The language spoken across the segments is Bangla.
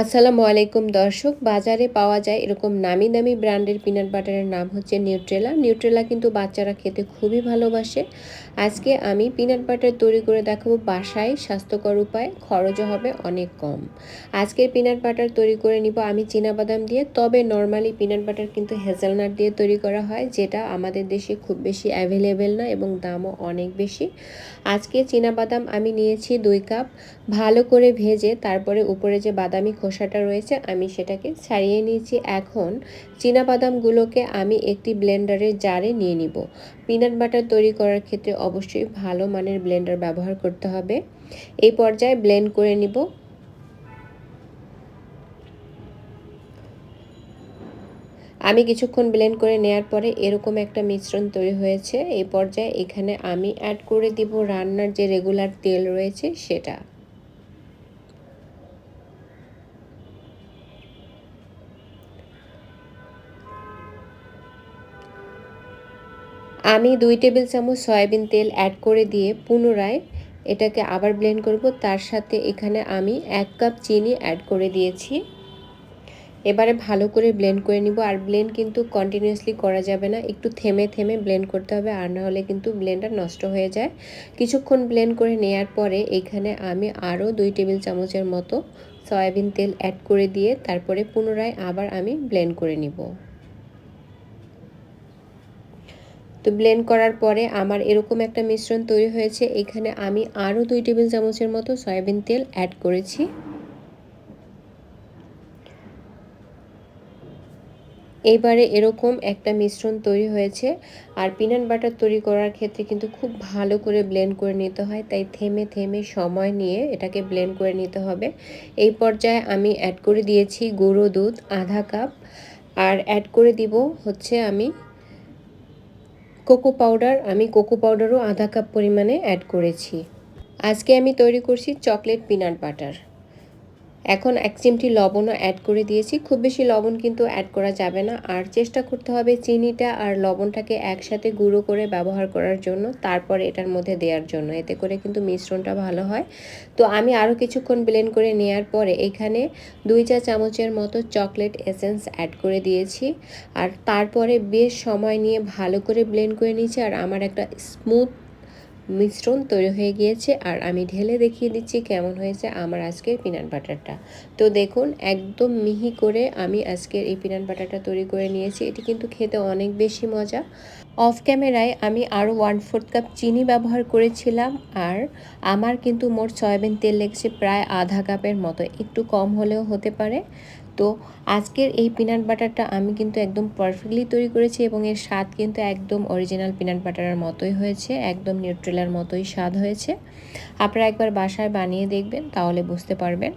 আসসালামু আলাইকুম দর্শক, বাজারে পাওয়া যায় এরকম নামি দামি ব্র্যান্ডের পিনাট বাটারের নাম হচ্ছে নিউট্রেলা নিউট্রেলা কিন্তু বাচ্চারা খেতে খুবই ভালোবাসে। আজকে আমি পিনাট বাটার তৈরি করে দেখাবো বাসায়, স্বাস্থ্যকর উপায়, খরচও হবে অনেক কম। আজকের পিনাট বাটার তৈরি করে নিব আমি বাদাম দিয়ে, তবে নর্মালি পিনাট বাটার কিন্তু হেজেলনাট দিয়ে তৈরি করা হয়, যেটা আমাদের দেশে খুব বেশি অ্যাভেলেবেল না এবং দামও অনেক বেশি। আজকে বাদাম আমি নিয়েছি দুই কাপ, ভালো করে ভেজে, তারপরে উপরে যে বাদামি খোসাটা রয়েছে, আমি সেটাকে ছাড়িয়ে নিয়েছি। এখন বাদামগুলোকে আমি একটি ব্লেন্ডারের জারে নিয়ে নিব। পিনাট বাটার তৈরি করার ক্ষেত্রে অবশ্যই ভালো মানের ব্লেন্ডার ব্যবহার করতে হবে। এই পর্যায়ে ব্লেন্ড করে নিব। আমি কিছুক্ষণ ব্লেন্ড করে নেয়ার পরে এরকম একটা মিশ্রণ তৈরি হয়েছে। এই পর্যায়ে এখানে আমি অ্যাড করে দিব রান্নার যে রেগুলার তেল রয়েছে সেটা। আমি দুই টেবিল চামচ সয়াবিন তেল অ্যাড করে দিয়ে পুনরায় এটাকে আবার ব্লেন্ড করব। তার সাথে এখানে আমি এক কাপ চিনি অ্যাড করে দিয়েছি। এবারে ভালো করে ব্লেন্ড করে নিব। আর ব্লেন্ড কিন্তু কন্টিনিউয়াসলি করা যাবে না। একটু থেমে থেমে ব্লেন্ড করতে হবে। আর না হলে কিন্তু ব্লেন্ডার নষ্ট হয়ে যায়। কিছুক্ষণ ব্লেন্ড করে নেয়ার পরে এখানে আমি আরও দুই টেবিল চামচের মতো সয়াবিন তেল অ্যাড করে দিয়ে তারপরে পুনরায় আবার আমি ব্লেন্ড করে নিব। তো ব্লেন্ড করার পরে আমার এরকম একটা মিশ্রণ তৈরি হয়েছে। এখানে আমি আরও দুই টেবিল চামচের মতো সয়াবিন তেল অ্যাড করেছি। এইবারে এরকম একটা মিশ্রণ তৈরি হয়েছে। আর পিনাট বাটার তৈরি করার ক্ষেত্রে কিন্তু খুব ভালো করে ব্লেন্ড করে নিতে হয়। তাই থেমে থেমে সময় নিয়ে এটাকে ব্লেন্ড করে নিতে হবে। এই পর্যায়ে আমি অ্যাড করে দিয়েছি গুঁড়ো দুধ, আধা কাপ আর অ্যাড করে দিব হচ্ছে আমি কোকো পাউডার, আমি কোকো পাউডারও আধা কাপ পরিমাণে অ্যাড করেছি। আজকে আমি তৈরি করছি চকলেট পিনাট বাটার। এখন এক চিমটি লবণও অ্যাড করে দিয়েছি। খুব বেশি লবণ কিন্তু অ্যাড করা যাবে না। আর চেষ্টা করতে হবে চিনিটা আর লবণটাকে একসাথে গুঁড়ো করে ব্যবহার করার জন্য, তারপরে এটার মধ্যে দেওয়ার জন্য। এতে করে কিন্তু মিশ্রণটা ভালো হয়। তো আমি আরও কিছুক্ষণ ব্লেন্ড করে নেওয়ার পরে এখানে দুই চা চামচের মতো চকলেট এসেন্স অ্যাড করে দিয়েছি। আর তারপরে বেশ সময় নিয়ে ভালো করে ব্লেন্ড করে নিয়েছি। আর আমার একটা স্মুথ মিশ্রণ তৈরি হয়ে গিয়েছে আর আমি ঢেলে দেখিয়ে দিচ্ছি কেমন হয়েছে আমার আজকের পিনাট বাটারটা তো দেখুন, একদম মিহি করে আমি আজকের এই পিনাট বাটারটা তৈরি করে নিয়েছি। এটি কিন্তু খেতে অনেক বেশি মজা। অফ ক্যামেরায় আমি আরও ওয়ান ফোর্থ কাপ চিনি ব্যবহার করেছিলাম আর আমার কিন্তু মোট সয়াবিন তেল লেগেছে প্রায় আধা কাপের মতো। একটু কম হলেও হতে পারে। তো আজকের এই পিনাট বাটারটা আমি কিন্তু একদম পারফেক্টলি তৈরি করেছি এবং এর স্বাদ কিন্তু একদম অরিজিনাল পিনাট বাটারের মতোই হয়েছে, একদম নিউট্রেলার মতোই স্বাদ হয়েছে। আপনারা একবার বাসায় বানিয়ে দেখবেন, তাহলে বুঝতে পারবেন।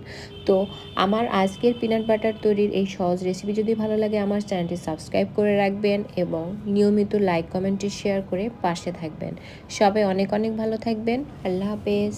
তো আমার আজকের পিনাট বাটার তৈরির এই সহজ রেসিপি যদি ভালো লাগে, আমার চ্যানেলটি সাবস্ক্রাইব করে রাখবেন এবং নিয়মিত লাইক কমেন্টে শেয়ার করে পাশে থাকবেন। সবাই অনেক অনেক ভালো থাকবেন। আল্লাহ হাফেজ।